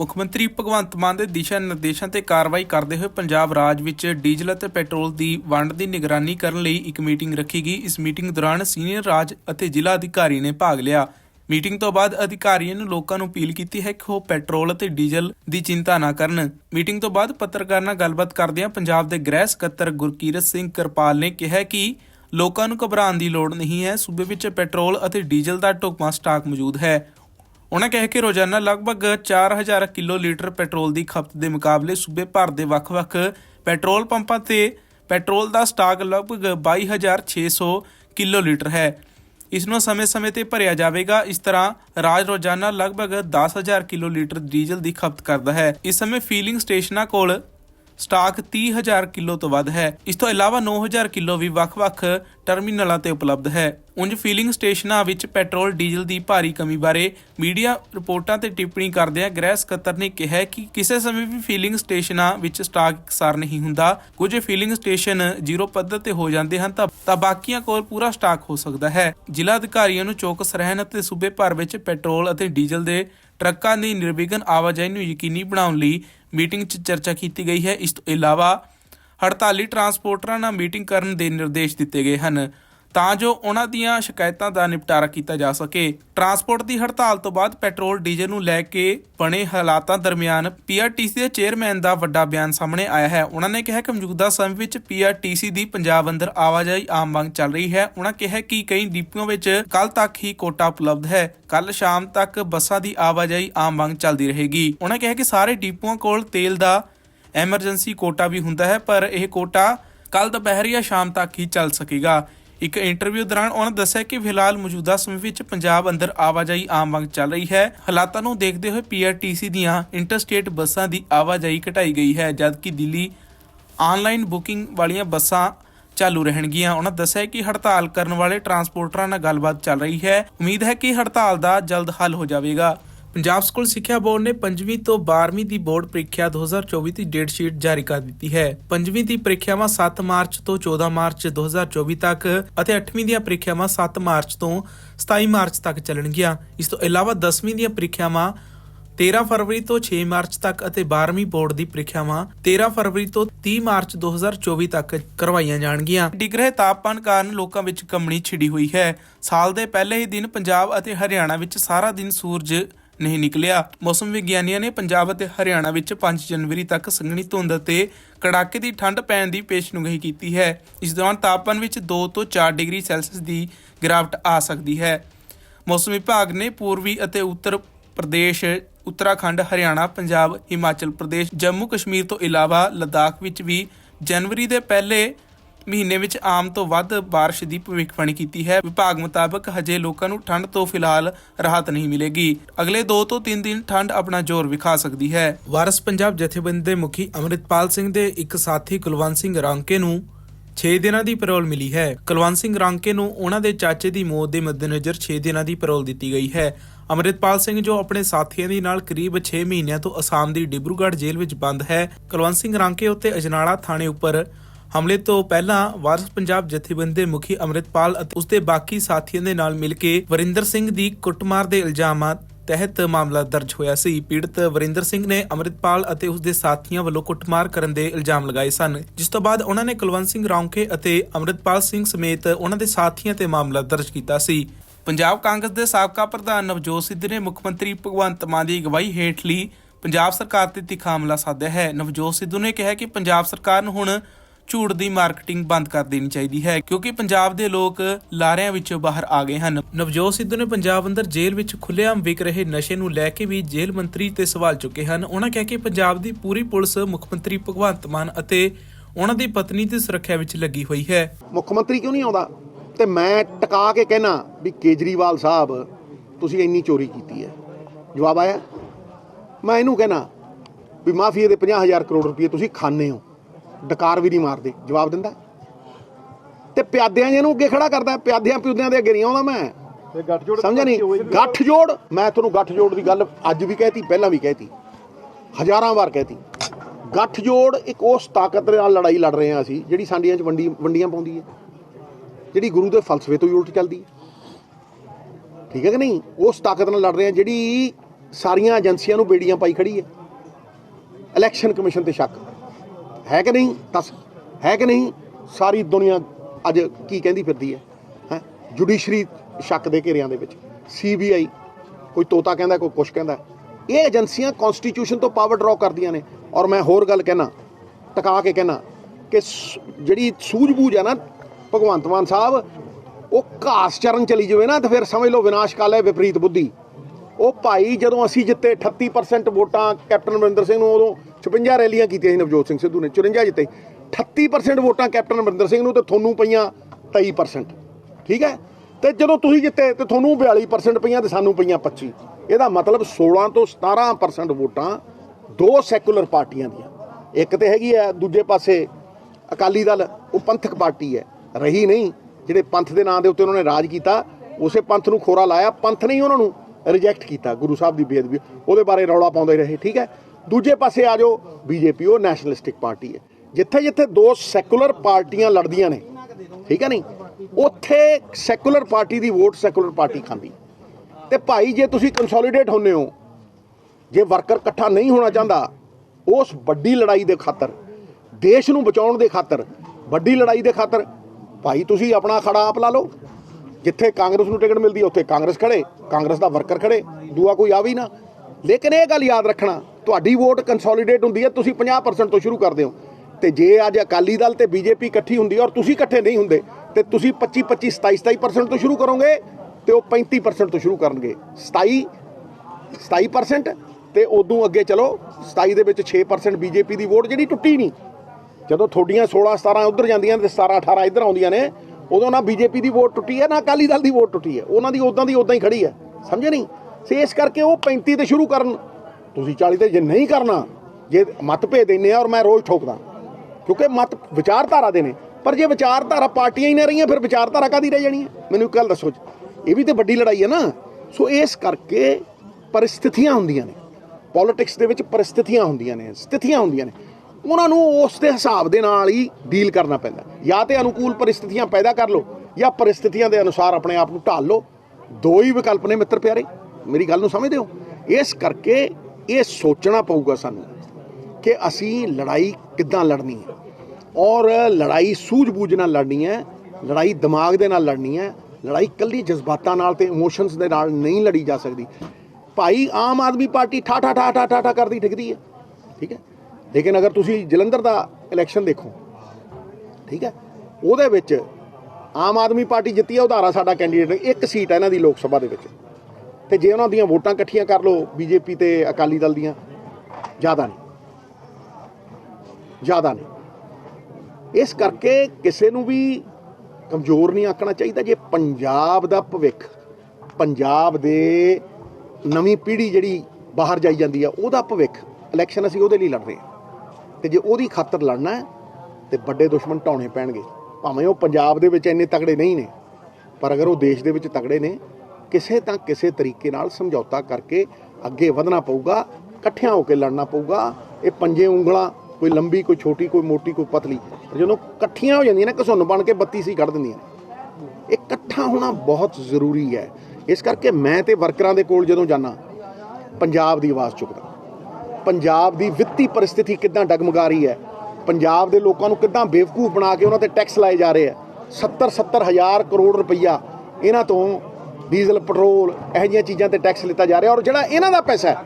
ਮੁੱਖ ਮੰਤਰੀ ਭਗਵੰਤ ਮਾਨ ਦੇ ਦਿਸ਼ਾ ਨਿਰਦੇਸ਼ਾਂ ਤੇ ਕਾਰਵਾਈ ਕਰਦੇ ਹੋਏ ਪੰਜਾਬ ਰਾਜ ਵਿੱਚ ਡੀਜ਼ਲ ਅਤੇ ਪੈਟਰੋਲ ਦੀ ਵੰਡ ਦੀ ਨਿਗਰਾਨੀ ਕਰਨ ਲਈ ਇੱਕ ਮੀਟਿੰਗ ਰੱਖੀ ਗਈ। ਇਸ ਮੀਟਿੰਗ ਦੌਰਾਨ ਸੀਨੀਅਰ ਰਾਜ ਅਤੇ ਜ਼ਿਲ੍ਹਾ ਅਧਿਕਾਰੀ ਨੇ ਭਾਗ ਲਿਆ। ਮੀਟਿੰਗ ਤੋਂ ਬਾਅਦ ਅਧਿਕਾਰੀਆਂ ਨੇ ਲੋਕਾਂ ਨੂੰ ਅਪੀਲ ਕੀਤੀ ਹੈ ਕਿ ਉਹ ਪੈਟਰੋਲ ਅਤੇ ਡੀਜ਼ਲ ਦੀ ਚਿੰਤਾ ਨਾ ਕਰਨ। ਮੀਟਿੰਗ ਤੋਂ ਬਾਅਦ ਪੱਤਰਕਾਰਾਂ ਨਾਲ ਗੱਲਬਾਤ ਕਰਦਿਆਂ ਪੰਜਾਬ ਦੇ ਗ੍ਰਹਿ ਸਕੱਤਰ ਗੁਰਕੀਰਤ ਸਿੰਘ ਕਿਰਪਾਲ ਨੇ ਕਿਹਾ ਕਿ ਲੋਕਾਂ ਨੂੰ ਘਬਰਾਉਣ ਦੀ ਲੋੜ ਨਹੀਂ ਹੈ। ਸੂਬੇ ਵਿੱਚ ਪੈਟਰੋਲ ਅਤੇ ਡੀਜ਼ਲ ਦਾ ਢੁਕਵਾਂ ਸਟਾਕ ਮੌਜੂਦ ਹੈ। ਉਹਨਾਂ ਕਿਹਾ ਕਿ ਰੋਜ਼ਾਨਾ ਲਗਭਗ 4000 ਕਿਲੋ ਲੀਟਰ ਪੈਟਰੋਲ ਦੀ ਖਪਤ ਦੇ ਮੁਕਾਬਲੇ ਸੂਬੇ ਭਰ ਦੇ ਵੱਖ-ਵੱਖ ਪੈਟਰੋਲ ਪੰਪਾਂ ਤੇ ਪੈਟਰੋਲ ਦਾ ਸਟਾਕ ਲਗਭਗ 22600 ਕਿਲੋ ਲੀਟਰ ਹੈ। ਇਸ ਨੂੰ ਸਮੇਂ-ਸਮੇਂ ਤੇ ਭਰਿਆ ਜਾਵੇਗਾ। ਇਸ ਤਰ੍ਹਾਂ ਰਾਜ ਰੋਜ਼ਾਨਾ ਲਗਭਗ 10000 ਕਿਲੋ ਲੀਟਰ ਡੀਜ਼ਲ ਦੀ ਖਪਤ ਕਰਦਾ ਹੈ। ਇਸ ਸਮੇਂ ਫੀਲਿੰਗ ਸਟੇਸ਼ਨਾਂ ਕੋਲ ਸਟਾਕ 30000 ਕਿਲੋ ਤੋਂ ਵੱਧ ਹੈ। ਇਸ ਤੋਂ ਇਲਾਵਾ 9000 ਕਿਲੋ ਵੀ ਵੱਖ-ਵੱਖ ਟਰਮੀਨਲਾਂ ਤੇ ਉਪਲਬਧ ਹੈ। ਉਂਝ ਫੀਲਿੰਗ ਸਟੇਸ਼ਨਾਂ ਵਿੱਚ ਪੈਟਰੋਲ, ਡੀਜ਼ਲ ਦੀ ਭਾਰੀ ਕਮੀ ਬਾਰੇ ਮੀਡੀਆ ਰਿਪੋਰਟਾਂ ਤੇ ਟਿੱਪਣੀ ਕਰਦਿਆਂ ਗ੍ਰਹਿ ਸਕੱਤਰ ਨੇ ਕਿਹਾ ਕਿ ਕਿਸੇ ਸਮੇਂ ਵੀ ਫੀਲਿੰਗ ਸਟੇਸ਼ਨਾਂ ਵਿੱਚ ਸਟਾਕ ਇਕਸਾਰ ਨਹੀਂ ਹੁੰਦਾ। ਕੁਝ ਫੀਲਿੰਗ ਸਟੇਸ਼ਨ ਜ਼ੀਰੋ ਪੱਧਰ ਤੇ ਹੋ ਜਾਂਦੇ ਹਨ ਤਾਂ ਬਾਕੀਆਂ ਕੋਲ ਪੂਰਾ ਸਟਾਕ ਹੋ ਸਕਦਾ ਹੈ। ਜ਼ਿਲ੍ਹਾ ਅਧਿਕਾਰੀਆਂ ਨੂੰ ਚੌਕਸ ਰਹਿਣ ਅਤੇ ਸੂਬੇ ਭਰ ਵਿੱਚ ਪੈਟਰੋਲ ਅਤੇ ਡੀਜ਼ਲ ਦੇ ਟਰੱਕਾਂ ਦੀ ਨਿਰਵਿਘਨ ਆਵਾਜਾਈ ਨੂੰ ਯਕੀਨੀ ਬਣਾਉਣ ਲਈ ਮੀਟਿੰਗ 'ਚ ਚਰਚਾ ਕੀਤੀ ਗਈ ਹੈ। ਇਸ ਤੋਂ ਇਲਾਵਾ ਹੜਤਾਲੀ ਟਰਾਂਸਪੋਰਟਰਾਂ ਨਾਲ ਮੀਟਿੰਗ ਕਰਨ ਦੇ ਨਿਰਦੇਸ਼ ਦਿੱਤੇ ਗਏ ਹਨ। ਤਾਂ ਜੋ ਉਹਨਾਂ ਦੀਆਂ ਸ਼ਿਕਾਇਤਾਂ ਦਾ ਨਿਪਟਾਰਾ ਕੀਤਾ ਜਾ ਸਕੇ। ਟਰਾਂਸਪੋਰਟ ਦੀ ਹੜਤਾਲ ਤੋਂ ਬਾਅਦ ਪੈਟਰੋਲ, ਡੀਜ਼ਲ ਨੂੰ ਲੈ ਕੇ ਬਣੇ ਹਾਲਾਤਾਂ ਦਰਮਿਆਨ ਪੀਆਰਟੀਸੀ ਦੇ ਚੇਅਰਮੈਨ ਦਾ ਵੱਡਾ ਬਿਆਨ ਸਾਹਮਣੇ ਆਇਆ ਹੈ। ਉਹਨਾਂ ਨੇ ਕਿਹਾ ਕਿ ਮੌਜੂਦਾ ਸਮੇਂ ਵਿੱਚ ਪੀਆਰਟੀਸੀ ਦੀ ਪੰਜਾਬ ਅੰਦਰ ਆਵਾਜਾਈ ਆਮ ਵਾਂਗ ਚੱਲ ਰਹੀ ਹੈ। ਉਹਨਾਂ ਕਿਹਾ ਕਿ ਕਈ ਡਿਪੂਆਂ ਵਿੱਚ ਕੱਲ ਤੱਕ ਹੀ ਕੋਟਾ ਉਪਲਬਧ ਹੈ। ਕੱਲ ਸ਼ਾਮ ਤੱਕ ਬੱਸਾਂ ਦੀ ਆਵਾਜਾਈ ਆਮ ਵਾਂਗ ਚੱਲਦੀ ਰਹੇਗੀ। ਉਹਨਾਂ ਕਿਹਾ ਕਿ ਸਾਰੇ ਡਿਪੂਆਂ ਕੋਲ ਤੇਲ ਦਾ ਐਮਰਜੈਂਸੀ ਕੋਟਾ ਵੀ ਹੁੰਦਾ ਹੈ, ਪਰ ਇਹ ਕੋਟਾ ਕੱਲ ਦੁਪਹਿਰ ਜਾਂ ਸ਼ਾਮ ਤੱਕ ਹੀ ਚੱਲ ਸਕੇਗਾ। ਇੱਕ ਇੰਟਰਵਿਊ ਦੌਰਾਨ ਉਹਨਾਂ ਦੱਸਿਆ ਕਿ ਫਿਲਹਾਲ ਮੌਜੂਦਾ ਸਮੇਂ ਵਿੱਚ ਪੰਜਾਬ ਅੰਦਰ ਆਵਾਜਾਈ ਆਮ ਵਾਂਗ ਚੱਲ ਰਹੀ ਹੈ। ਹਾਲਾਤਾਂ ਨੂੰ ਦੇਖਦੇ ਹੋਏ ਪੀਆਰਟੀਸੀ ਦੀਆਂ ਇੰਟਰਸਟੇਟ ਬੱਸਾਂ ਦੀ ਆਵਾਜਾਈ ਘਟਾਈ ਗਈ ਹੈ, ਜਦਕਿ ਦਿੱਲੀ ਆਨਲਾਈਨ ਬੁਕਿੰਗ ਵਾਲੀਆਂ ਬੱਸਾਂ ਚਾਲੂ ਰਹਿਣਗੀਆਂ। ਉਹਨਾਂ ਦੱਸਿਆ ਕਿ ਹੜਤਾਲ ਕਰਨ ਵਾਲੇ ਟਰਾਂਸਪੋਰਟਰਾਂ ਨਾਲ ਗੱਲਬਾਤ ਚੱਲ ਰਹੀ ਹੈ। ਉਮੀਦ ਹੈ ਕਿ ਹੜਤਾਲ ਦਾ ਜਲਦ ਹੱਲ ਹੋ ਜਾਵੇਗਾ। ਪੰਜਾਬ ਸਕੂਲ ਸਿੱਖਿਆ ਬੋਰਡ ਨੇ 5ਵੀਂ ਤੋਂ 12ਵੀਂ ਦੀ ਬੋਰਡ ਪ੍ਰੀਖਿਆ 2024 ਦੀ ਡੇਟ ਸ਼ੀਟ ਜਾਰੀ ਕਰ ਦਿੱਤੀ ਹੈ। 5ਵੀਂ ਦੀ ਪ੍ਰੀਖਿਆਵਾਂ 7 ਮਾਰਚ ਤੋਂ 14 ਮਾਰਚ 2024 ਤੱਕ ਅਤੇ 8ਵੀਂ ਦੀਆਂ ਪ੍ਰੀਖਿਆਵਾਂ 7 ਮਾਰਚ ਤੋਂ 27 ਮਾਰਚ ਤੱਕ ਚੱਲਣਗੀਆਂ। ਇਸ ਤੋਂ ਇਲਾਵਾ 10ਵੀਂ ਦੀਆਂ ਪ੍ਰੀਖਿਆਵਾਂ 13 ਫਰਵਰੀ ਤੋਂ 6 ਮਾਰਚ ਤੱਕ ਅਤੇ 12ਵੀਂ ਬੋਰਡ ਦੀ ਪ੍ਰੀਖਿਆਵਾਂ 13 ਫਰਵਰੀ ਤੋਂ 30 ਮਾਰਚ 2024 ਤੱਕ ਕਰਵਾਈਆਂ ਜਾਣਗੀਆਂ। ਡਿਗਰੇ ਤਾਪਮਾਨ ਕਾਰਨ ਲੋਕਾਂ ਵਿੱਚ ਕੰਬਣੀ ਛਿੜੀ ਹੋਈ ਹੈ। ਸਾਲ ਦੇ ਪਹਿਲੇ ਹੀ ਦਿਨ ਪੰਜਾਬ ਅਤੇ ਹਰਿਆਣਾ ਵਿੱਚ ਸਾਰਾ ਦਿਨ ਸੂਰਜ ਨਹੀਂ ਨਿਕਲਿਆ। ਮੌਸਮ ਵਿਗਿਆਨੀਆਂ ਨੇ ਪੰਜਾਬ ਅਤੇ ਹਰਿਆਣਾ ਵਿੱਚ 5 ਜਨਵਰੀ ਤੱਕ ਸੰਘਣੀ ਧੁੰਦ ਅਤੇ ਕੜਾਕੇ ਦੀ ਠੰਡ ਪੈਣ ਦੀ ਪੇਸ਼ਨਗੋਈ ਕੀਤੀ ਹੈ। ਇਸ ਦੌਰਾਨ ਤਾਪਮਾਨ ਵਿੱਚ 2 ਤੋਂ 4 ਡਿਗਰੀ ਸੈਲਸੀਅਸ ਦੀ ਗਿਰਾਵਟ ਆ ਸਕਦੀ ਹੈ। ਮੌਸਮ ਵਿਭਾਗ ਨੇ ਪੂਰਬੀ ਅਤੇ ਉੱਤਰ ਪ੍ਰਦੇਸ਼, ਉੱਤਰਾਖੰਡ, ਹਰਿਆਣਾ, ਪੰਜਾਬ, ਹਿਮਾਚਲ ਪ੍ਰਦੇਸ਼ ਜੰਮੂ ਕਸ਼ਮੀਰ ਤੋਂ ਇਲਾਵਾ ਲਦਾਖ ਵਿੱਚ ਵੀ ਜਨਵਰੀ ਦੇ ਪਹਿਲੇ ਮਹੀਨੇ ਵਿੱਚ ਆਮ ਤੋਂ ਵੱਧ ਬਾਰਿਸ਼ ਦੀ ਭਵਿੱਖਬਾਣੀ ਕੀਤੀ ਹੈ। ਵਿਭਾਗ ਮੁਤਾਬਕ ਹਜੇ ਲੋਕਾਂ ਨੂੰ ਠੰਡ ਤੋਂ ਫਿਲਹਾਲ ਰਾਹਤ ਨਹੀਂ ਮਿਲੇਗੀ। ਅਗਲੇ 2 ਤੋਂ 3 ਦਿਨ ਠੰਡ ਆਪਣਾ ਜ਼ੋਰ ਵਿਖਾ ਸਕਦੀ ਹੈ। ਵਾਰਸ ਪੰਜਾਬ ਜਥੇਬੰਦੀ ਦੇ ਮੁਖੀ ਅਮਰਿਤਪਾਲ ਸਿੰਘ ਦੇ ਇੱਕ ਸਾਥੀ ਕੁਲਵੰਤ ਸਿੰਘ ਰਾਂਕੇ ਨੂੰ 6 ਦਿਨਾਂ ਦੀ ਪੈਰੋਲ ਮਿਲੀ ਹੈ। ਕੁਲਵੰਤ ਸਿੰਘ ਰਾਂਕੇ ਨੂੰ ਉਹਨਾਂ ਦੇ ਚਾਚੇ ਦੀ ਮੌਤ ਦੇ ਮੱਦੇਨਜ਼ਰ 6 ਦਿਨਾਂ ਦੀ ਪੈਰੋਲ ਦਿੱਤੀ ਗਈ ਹੈ। ਅਮਰਿਤਪਾਲ ਸਿੰਘ ਜੋ ਆਪਣੇ ਸਾਥੀਆਂ ਦੇ ਨਾਲ ਕਰੀਬ 6 ਮਹੀਨਿਆਂ ਤੋਂ ਅਸਾਮ ਦੀ ਡਿਬਰੂਗੜ੍ਹ ਜੇਲ੍ਹ ਵਿੱਚ ਬੰਦ ਹੈ, ਕੁਲਵੰਤ ਸਿੰਘ ਰਾਂਕੇ ਉੱਤੇ ਅਜਨਾਲਾ ਥਾਣੇ ਉੱਪਰ ਹਮਲੇ ਤੋਂ ਪਹਿਲਾਂ ਵਾਰਸ ਪੰਜਾਬ ਜਥੇਬੰਦੀ ਦੇ ਮੁਖੀ ਅਮਰਿਤਪਾਲ ਅਤੇ ਉਸਦੇ ਬਾਕੀ ਸਾਥੀਆਂ ਦੇ ਨਾਲ ਮਿਲ ਕੇ ਵਰਿੰਦਰ ਸਿੰਘ ਦੀ ਕੁੱਟਮਾਰ ਦੇ ਇਲਜ਼ਾਮਾਂ ਤਹਿਤ ਮਾਮਲਾ ਦਰਜ ਹੋਇਆ ਸੀ। ਪੀੜਤ ਵਰਿੰਦਰ ਸਿੰਘ ਨੇ ਅਮਰਿਤਪਾਲ ਅਤੇ ਉਸਦੇ ਸਾਥੀਆਂ ਵੱਲੋਂ ਕੁੱਟਮਾਰ ਕਰਨ ਦੇ ਇਲਜ਼ਾਮ ਲਗਾਏ ਸਨ। ਜਿਸ ਤੋਂ ਬਾਅਦ ਉਹਨਾਂ ਨੇ ਕੁਲਵੰਤ ਸਿੰਘ ਰੌਂਕੇ ਅਤੇ ਅਮਰਿਤਪਾਲ ਸਿੰਘ ਸਮੇਤ ਉਹਨਾਂ ਦੇ ਸਾਥੀਆਂ ਤੇ ਮਾਮਲਾ ਦਰਜ ਕੀਤਾ ਸੀ। ਪੰਜਾਬ ਕਾਂਗਰਸ ਦੇ ਸਾਬਕਾ ਪ੍ਰਧਾਨ ਨਵਜੋਤ ਸਿੱਧੂ ਨੇ ਮੁੱਖ ਮੰਤਰੀ ਭਗਵੰਤ ਮਾਨ ਦੀ ਅਗਵਾਈ ਹੇਠਲੀ ਪੰਜਾਬ ਸਰਕਾਰ ਤੇ ਤਿੱਖਾ ਹਮਲਾ ਸਾਧਿਆ ਹੈ। ਨਵਜੋਤ ਸਿੱਧੂ ਨੇ ਕਿਹਾ ਕਿ ਪੰਜਾਬ ਸਰਕਾਰ ਨੂੰ ਹੁਣ ਝੂਠ ਦੀ ਮਾਰਕੀਟਿੰਗ ਬੰਦ ਕਰ ਦੇਣੀ ਚਾਹੀਦੀ ਹੈ, ਕਿਉਂਕਿ ਪੰਜਾਬ ਦੇ ਲੋਕ ਲਾਰਿਆਂ ਵਿੱਚੋਂ ਬਾਹਰ ਆ ਗਏ ਹਨ। ਨਵਜੋਤ ਸਿੱਧੂ ਨੇ ਪੰਜਾਬ ਅੰਦਰ ਜੇਲ੍ਹ ਵਿੱਚ ਖੁੱਲ੍ਹੇਆਮ ਵਿਕ ਰਹੇ ਨਸ਼ੇ ਨੂੰ ਲੈ ਕੇ ਵੀ ਜੇਲ੍ਹ ਮੰਤਰੀ ਤੇ ਸਵਾਲ ਚੁੱਕੇ ਹਨ। ਉਹਨਾਂ ਕਿਹਾ ਕਿ ਪੰਜਾਬ ਦੀ ਪੂਰੀ ਪੁਲਿਸ, ਮੁੱਖ ਮੰਤਰੀ ਭਗਵੰਤ ਮਾਨ ਅਤੇ ਉਹਨਾਂ ਦੀ ਪਤਨੀ ਦੀ ਸੁਰੱਖਿਆ ਵਿੱਚ ਲੱਗੀ ਹੋਈ ਹੈ। ਮੁੱਖ ਮੰਤਰੀ ਕਿਉਂ ਨਹੀਂ ਆਉਂਦਾ? ਤੇ ਮੈਂ ਟਿਕਾ ਕੇ ਕਹਿਣਾ ਵੀ ਕੇਜਰੀਵਾਲ ਸਾਹਿਬ, ਤੁਸੀਂ ਇੰਨੀ ਚੋਰੀ ਕੀਤੀ ਹੈ। ਜਵਾਬ ਆਇਆ। ਮੈਂ ਇਹਨੂੰ ਕਹਿਣਾ ਵੀ ਮਾਫੀਏ ਦੇ 50000 ਕਰੋੜ ਰੁਪਏ ਤੁਸੀਂ ਖਾਣੇ ਹੋ। ਡਕਾਰ ਵੀ ਨਹੀਂ ਮਾਰਦੇ। ਜਵਾਬ ਦਿੰਦਾ। ਤੇ ਪਿਆਦਿਆਂ ਜਿਹਨੂੰ ਅੱਗੇ ਖੜਾ ਕਰਦਾ। ਪਿਆਦਿਆਂ ਪਿਉਦਿਆਂ ਦੇ ਅੱਗੇ ਨਹੀਂ ਆਉਂਦਾ ਮੈਂ। ਤੇ ਗੱਠਜੋੜ ਸਮਝਿਆ ਨਹੀਂ? ਗੱਠ ਜੋੜ ਮੈਂ ਤੁਹਾਨੂੰ ਗੱਠ ਜੋੜ ਦੀ ਗੱਲ ਅੱਜ ਵੀ ਕਹਿਤੀ ਪਹਿਲਾਂ ਵੀ ਕਹਿਤੀ। ਹਜ਼ਾਰਾਂ ਵਾਰ ਕਹਿਤੀ। ਗੱਠ ਜੋੜ ਇੱਕ ਉਸ ਤਾਕਤ ਨਾਲ ਲੜਾਈ ਲੜ ਰਹੇ ਹਾਂ ਅਸੀਂ ਜਿਹੜੀ ਸਾਡੀਆਂ ਚ ਵੰਡੀ ਵੰਡੀਆਂ ਪਾਉਂਦੀ ਹੈ। ਜਿਹੜੀ ਗੁਰੂ ਦੇ ਫਲਸਫੇ ਤੋਂ ਉਲਟ ਚੱਲਦੀ ਹੈ। ਠੀਕ ਹੈ ਕਿ ਨਹੀਂ? ਉਸ ਤਾਕਤ ਨਾਲ ਲੜ ਰਹੇ ਹਾਂ ਜਿਹੜੀ ਸਾਰੀਆਂ ਏਜੰਸੀਆਂ ਨੂੰ ਬੇੜੀਆਂ ਪਾਈ ਖੜੀ ਹੈ। ਇਲੈਕਸ਼ਨ ਕਮਿਸ਼ਨ ਤੇ ਸ਼ੱਕ। ਹੈ ਕਿ ਨਹੀਂ? ਦੱਸ, ਹੈ ਕਿ ਨਹੀਂ? ਸਾਰੀ ਦੁਨੀਆ ਅੱਜ ਕੀ ਕਹਿੰਦੀ ਫਿਰਦੀ ਹੈ? ਹੈ? ਜੁਡੀਸ਼ਰੀ ਸ਼ੱਕ ਦੇ ਘੇਰਿਆਂ ਦੇ ਵਿੱਚ। ਸੀਬੀਆਈ ਕੋਈ ਤੋਤਾ ਕਹਿੰਦਾ, ਕੋਈ ਕੁਛ ਕਹਿੰਦਾ। ਇਹ ਏਜੰਸੀਆਂ ਕਨਸਟੀਟਿਊਸ਼ਨ ਤੋਂ ਪਾਵਰ ਡਰਾਅ ਕਰਦੀਆਂ ਨੇ। ਔਰ ਮੈਂ ਹੋਰ ਗੱਲ ਕਹਿਣਾ, ਟਕਾ ਕੇ ਕਹਿਣਾ ਕਿ ਸ- ਜਿਹੜੀ ਸੂਝ-ਬੂਝ ਹੈ ਨਾ, ਭਗਵੰਤ ਮਾਨ ਸਾਹਿਬ, ਉਹ ਘਾਸ ਚਰਨ ਚਲੀ ਜਾਵੇ ਨਾ, ਤਾਂ ਫਿਰ ਸਮਝ ਲਓ ਵਿਨਾਸ਼ ਕਾਲ ਹੈ ਵਿਪਰੀਤ ਬੁੱਧੀ। ਉਹ ਭਾਈ ਜਦੋਂ ਅਸੀਂ ਜਿੱਤੇ, 38% ਵੋਟਾਂ, ਕੈਪਟਨ ਅਮਰਿੰਦਰ ਸਿੰਘ ਨੂੰ ਉਦੋਂ 56 ਰੈਲੀਆਂ ਕੀਤੀਆਂ ਸੀ ਨਵਜੋਤ ਸਿੰਘ ਸਿੱਧੂ ਨੇ 54 ਜਿੱਤੇ। 38% ਵੋਟਾਂ ਕੈਪਟਨ ਅਮਰਿੰਦਰ ਸਿੰਘ ਨੂੰ ਤੇ ਤੁਹਾਨੂੰ ਪਈਆਂ 23% ਠੀਕ ਹੈ? ਤੇ ਜਦੋਂ ਤੁਸੀਂ ਜਿੱਤੇ ਤੇ ਤੁਹਾਨੂੰ 42% ਪਈਆਂ ਤੇ ਸਾਨੂੰ ਪਈਆਂ 25 ਇਹਦਾ ਮਤਲਬ 16 ਤੋਂ 17% ਵੋਟਾਂ ਦੋ ਸੈਕੂਲਰ ਪਾਰਟੀਆਂ ਦੀਆਂ। ਇੱਕ ਤੇ ਹੈਗੀ ਹੈ, ਦੂਜੇ ਪਾਸੇ ਅਕਾਲੀ ਦਲ, ਉਹ ਪੰਥਕ ਪਾਰਟੀ ਹੈ। ਰਹੀ ਨਹੀਂ। ਜਿਹੜੇ ਪੰਥ ਦੇ ਨਾਂ ਦੇ ਉੱਤੇ ਉਹਨਾਂ ਨੇ ਰਾਜ ਕੀਤਾ, ਉਸੇ ਪੰਥ ਨੂੰ ਖੋਰਾ ਲਾਇਆ। ਪੰਥ ਨੇ ਹੀ ਉਹਨਾਂ ਨੂੰ ਰਿਜੈਕਟ ਕੀਤਾ, ਗੁਰੂ ਸਾਹਿਬ ਦੀ ਬੇਅਦਬੀ। ਉਹਦੇ ਬਾਰੇ ਰੌਲਾ ਪਾਉਂਦੇ ਰਹੇ। ਠੀਕ ਹੈ? ਦੂਜੇ ਪਾਸੇ ਆ ਜਾਓ, ਬੀਜੇਪੀ ਉਹ ਨੈਸ਼ਨਲਿਸਟਿਕ ਪਾਰਟੀ ਹੈ। ਜਿੱਥੇ ਜਿੱਥੇ ਦੋ ਸੈਕੂਲਰ ਪਾਰਟੀਆਂ ਲੜਦੀਆਂ ਨੇ, ਠੀਕ ਹੈ ਨਹੀਂ? ਉੱਥੇ ਸੈਕੂਲਰ ਪਾਰਟੀ ਦੀ ਵੋਟ ਸੈਕੂਲਰ ਪਾਰਟੀ ਖਾਂਦੀ। ਤੇ ਭਾਈ, ਜੇ ਤੁਸੀਂ ਕੰਸੋਲੀਡੇਟ ਹੁੰਨੇ ਹੋ, ਜੇ ਵਰਕਰ ਇਕੱਠਾ ਨਹੀਂ ਹੋਣਾ ਚਾਹੁੰਦਾ, ਉਸ ਵੱਡੀ ਲੜਾਈ ਦੇ ਖਾਤਰ, ਦੇਸ਼ ਨੂੰ ਬਚਾਉਣ ਦੇ ਖਾਤਰ, ਵੱਡੀ ਲੜਾਈ ਦੇ ਖਾਤਰ, ਭਾਈ, ਤੁਸੀਂ ਆਪਣਾ ਖੜਾ ਆਪ ਲਾ ਲਓ। ਜਿੱਥੇ ਕਾਂਗਰਸ ਨੂੰ ਟਿਕਟ ਮਿਲਦੀ, ਉੱਥੇ ਕਾਂਗਰਸ ਖੜੇ, ਕਾਂਗਰਸ ਦਾ ਵਰਕਰ ਖੜੇ, ਦੂਆ ਕੋਈ ਆ ਵੀ ਨਾ। ਲੇਕਿਨ ਇਹ ਗੱਲ ਯਾਦ ਰੱਖਣਾ ਤੁਹਾਡੀ ਵੋਟ ਕੰਸੋਲੀਡੇਟ ਹੁੰਦੀ ਹੈ, ਤੁਸੀਂ 50% ਤੋਂ ਸ਼ੁਰੂ ਕਰਦੇ ਹੋ। ਤੇ ਜੇ ਅੱਜ ਅਕਾਲੀ ਦਲ ਤੇ ਬੀਜੇਪੀ ਇਕੱਠੀ ਹੁੰਦੀ ਹੈ ਔਰ ਤੁਸੀਂ ਇਕੱਠੇ ਨਹੀਂ ਹੁੰਦੇ, ਤੇ ਤੁਸੀਂ 25 25 27 27% ਤੋਂ ਸ਼ੁਰੂ ਕਰੋਗੇ ਤੇ ਉਹ 35% ਤੋਂ ਸ਼ੁਰੂ ਕਰਨਗੇ। 27 27% ਤੇ ਉਦੋਂ ਅੱਗੇ ਚਲੋ 27 ਦੇ ਵਿੱਚ 6% ਬੀਜੇਪੀ ਦੀ ਵੋਟ ਜਿਹੜੀ ਟੁੱਟੀ ਨਹੀਂ। ਜਦੋਂ ਤੁਹਾਡੀਆਂ 16 17 ਉਧਰ ਜਾਂਦੀਆਂ ਨੇ ਤੇ 17 18 ਇੱਧਰ ਆਉਂਦੀਆਂ ਨੇ, ਉਦੋਂ ਨਾ ਬੀਜੇਪੀ ਦੀ ਵੋਟ ਟੁੱਟੀ ਹੈ, ਨਾ ਅਕਾਲੀ ਦਲ ਦੀ ਵੋਟ ਟੁੱਟੀ ਹੈ। ਉਹਨਾਂ ਦੀ ਉਦਾਂ ਦੀ ਉਦਾਂ ਹੀ ਖੜੀ ਹੈ। ਸਮਝੇ ਨਹੀਂ? ਸੇ ਇਸ ਕਰਕੇ ਉਹ 35 ਤੇ ਸ਼ੁਰੂ ਕਰਨ ਤੁਸੀਂ 40 ਤੇ ਜੇ ਨਹੀਂ ਕਰਨਾ, ਜੇ ਮਤਭੇਦ ਦਿੰਨੇ ਆ ਔਰ ਮੈਂ ਰੋਜ਼ ਠੋਕਦਾ। ਕਿਉਂਕਿ ਮਤ ਵਿਚਾਰਧਾਰਾ ਦੇ ਨੇ। ਪਰ ਜੇ ਵਿਚਾਰਧਾਰਾ ਪਾਰਟੀਆਂ ਹੀ ਨਾ ਰਹੀਆਂ, ਫਿਰ ਵਿਚਾਰਧਾਰਾ ਕਾਦੀ ਰਹਿ ਜਾਣੀ ਹੈ? ਮੈਨੂੰ ਇੱਕ ਗੱਲ ਦੱਸੋ ਜੀ। ਇਹ ਵੀ ਤੇ ਵੱਡੀ ਲੜਾਈ ਹੈ ਨਾ। ਸੋ ਇਸ ਕਰਕੇ ਪਰਿਸਥਿਤੀਆਂ ਹੁੰਦੀਆਂ ਨੇ। ਪੋਲਿਟਿਕਸ ਦੇ ਵਿੱਚ ਪਰਿਸਥਿਤੀਆਂ ਹੁੰਦੀਆਂ ਨੇ, ਸਥਿਤੀਆਂ ਹੁੰਦੀਆਂ ਨੇ। ਉਹਨਾਂ ਨੂੰ ਉਸ ਦੇ ਹਿਸਾਬ ਦੇ ਨਾਲ ਹੀ ਡੀਲ ਕਰਨਾ ਪੈਂਦਾ। ਜਾਂ ਤੇ ਅਨੁਕੂਲ ਪਰਿਸਥਿਤੀਆਂ ਪੈਦਾ ਕਰ ਲਓ, ਜਾਂ ਪਰਿਸਥਿਤੀਆਂ ਦੇ ਅਨੁਸਾਰ ਆਪਣੇ ਆਪ ਨੂੰ ਢਾਲ ਲਓ। ਦੋ ਹੀ ਵਿਕਲਪ ਨੇ ਮਿੱਤਰ ਪਿਆਰੇ। ਮੇਰੀ ਗੱਲ ਨੂੰ ਸਮਝਦੇ ਹੋ? ਇਸ ਕਰਕੇ ਇਹ ਸੋਚਣਾ ਪਊਗਾ ਸਾਨੂੰ ਕਿ ਅਸੀਂ ਲੜਾਈ ਕਿੱਦਾਂ ਲੜਨੀ ਹੈ। ਔਰ ਲੜਾਈ ਸੂਝ-ਬੂਝ ਨਾਲ ਲੜਨੀ ਹੈ, ਲੜਾਈ ਦਿਮਾਗ ਦੇ ਨਾਲ ਲੜਨੀ ਹੈ, ਲੜਾਈ ਕੱਲੀ ਜਜ਼ਬਾਤਾਂ ਨਾਲ ਤੇ ਇਮੋਸ਼ਨਸ ਦੇ ਨਾਲ ਨਹੀਂ ਲੜੀ ਜਾ ਸਕਦੀ। ਭਾਈ, ਆਮ ਆਦਮੀ ਪਾਰਟੀ ਠਾ ਠਾ ਠਾ ਠਾ ਠਾ ਠਾ ਕਰਦੀ, ਠਿਕਦੀ ਹੈ। ਠੀਕ ਹੈ? ਲੇਕਿਨ ਅਗਰ ਤੁਸੀਂ ਜਲੰਧਰ ਦਾ ਇਲੈਕਸ਼ਨ ਦੇਖੋ, ਠੀਕ ਹੈ? ਉਹਦੇ ਵਿੱਚ ਆਮ ਆਦਮੀ ਪਾਰਟੀ ਜਿੱਤੀ ਹੈ, ਉਧਾਰਾ ਸਾਡਾ ਕੈਂਡੀਡੇਟ ਇੱਕ ਸੀਟ ਹੈ ਇਹਨਾਂ ਦੀ ਲੋਕ ਸਭਾ ਦੇ ਵਿੱਚ। ਤੇ ਜੇ ਉਹਨਾਂ ਦੀਆਂ ਵੋਟਾਂ ਇਕੱਠੀਆਂ ਕਰ ਲਓ ਬੀਜੇਪੀ ਤੇ ਅਕਾਲੀ ਦਲ ਦੀਆਂ, ਜ਼ਿਆਦਾ ਨਹੀਂ। ਜ਼ਿਆਦਾ ਨਹੀਂ। ਇਸ ਕਰਕੇ ਕਿਸੇ ਨੂੰ ਵੀ ਕਮਜ਼ੋਰ ਨਹੀਂ ਆਕਣਾ ਚਾਹੀਦਾ ਜੇ ਪੰਜਾਬ ਦਾ ਭਵਿੱਖ, ਪੰਜਾਬ ਦੇ ਨਵੀਂ ਪੀੜ੍ਹੀ ਜਿਹੜੀ ਬਾਹਰ ਜਾਈ ਜਾਂਦੀ ਆ, ਉਹਦਾ ਭਵਿੱਖ, ਇਲੈਕਸ਼ਨ ਅਸੀਂ ਉਹਦੇ ਲਈ ਲੜ ਰਹੇ ਹਾਂ ਤੇ ਜੇ ਉਹਦੀ ਖਾਤਰ ਲੜਨਾ ਹੈ, ਤੇ ਵੱਡੇ ਦੁਸ਼ਮਣ ਢਾਉਣੇ ਪੈਣਗੇ। ਭਾਵੇਂ ਉਹ ਪੰਜਾਬ ਦੇ ਵਿੱਚ ਇੰਨੇ ਤਗੜੇ ਨਹੀਂ ਨੇ, ਪਰ ਅਗਰ ਉਹ ਦੇਸ਼ ਦੇ ਵਿੱਚ ਤਗੜੇ ਨੇ ਕਿਸੇ ਤਾਂ ਕਿਸੇ ਤਰੀਕੇ ਨਾਲ ਸਮਝੌਤਾ ਕਰਕੇ ਅੱਗੇ ਵਧਣਾ ਪਊਗਾ, ਇਕੱਠਿਆਂ ਹੋ ਕੇ ਲੜਨਾ ਪਊਗਾ। ਇਹ ਪੰਜੇ ਉਂਗਲਾਂ, ਕੋਈ ਲੰਬੀ, ਕੋਈ ਛੋਟੀ, ਕੋਈ ਮੋਟੀ, ਕੋਈ ਪਤਲੀ। ਜਦੋਂ ਇਕੱਠੀਆਂ ਹੋ ਜਾਂਦੀਆਂ ਨੇ, ਘਸੁੰਨ ਬਣ ਕੇ 32 ਸੀ ਕੱਢ ਦਿੰਦੀਆਂ ਇਹ ਇਕੱਠਾ ਹੋਣਾ ਬਹੁਤ ਜ਼ਰੂਰੀ ਹੈ। ਇਸ ਕਰਕੇ ਮੈਂ ਤੇ ਵਰਕਰਾਂ ਦੇ ਕੋਲ ਜਦੋਂ ਜਾਣਾ ਪੰਜਾਬ ਦੀ ਆਵਾਜ਼ ਚੁੱਕਦਾ। ਪੰਜਾਬ ਦੀ ਵਿੱਤੀ ਪਰਿਸਥਿਤੀ ਕਿੱਦਾਂ ਡਗਮਗਾ ਰਹੀ ਹੈ? ਪੰਜਾਬ ਦੇ ਲੋਕਾਂ ਨੂੰ ਕਿੱਦਾਂ ਬੇਵਕੂਫ ਬਣਾ ਕੇ ਉਹਨਾਂ ਤੇ ਟੈਕਸ ਲਾਏ ਜਾ ਰਹੇ ਆ 70 70 ਹਜ਼ਾਰ ਕਰੋੜ ਰੁਪਈਆ ਇਹਨਾਂ ਤੋਂ ਡੀਜ਼ਲ, ਪੈਟਰੋਲ, ਇਹੋ ਜਿਹੀਆਂ ਚੀਜ਼ਾਂ ਤੇ ਟੈਕਸ ਲਿੱਤਾ ਜਾ ਰਿਹਾ। ਔਰ ਜਿਹੜਾ ਇਹਨਾਂ ਦਾ ਪੈਸਾ ਹੈ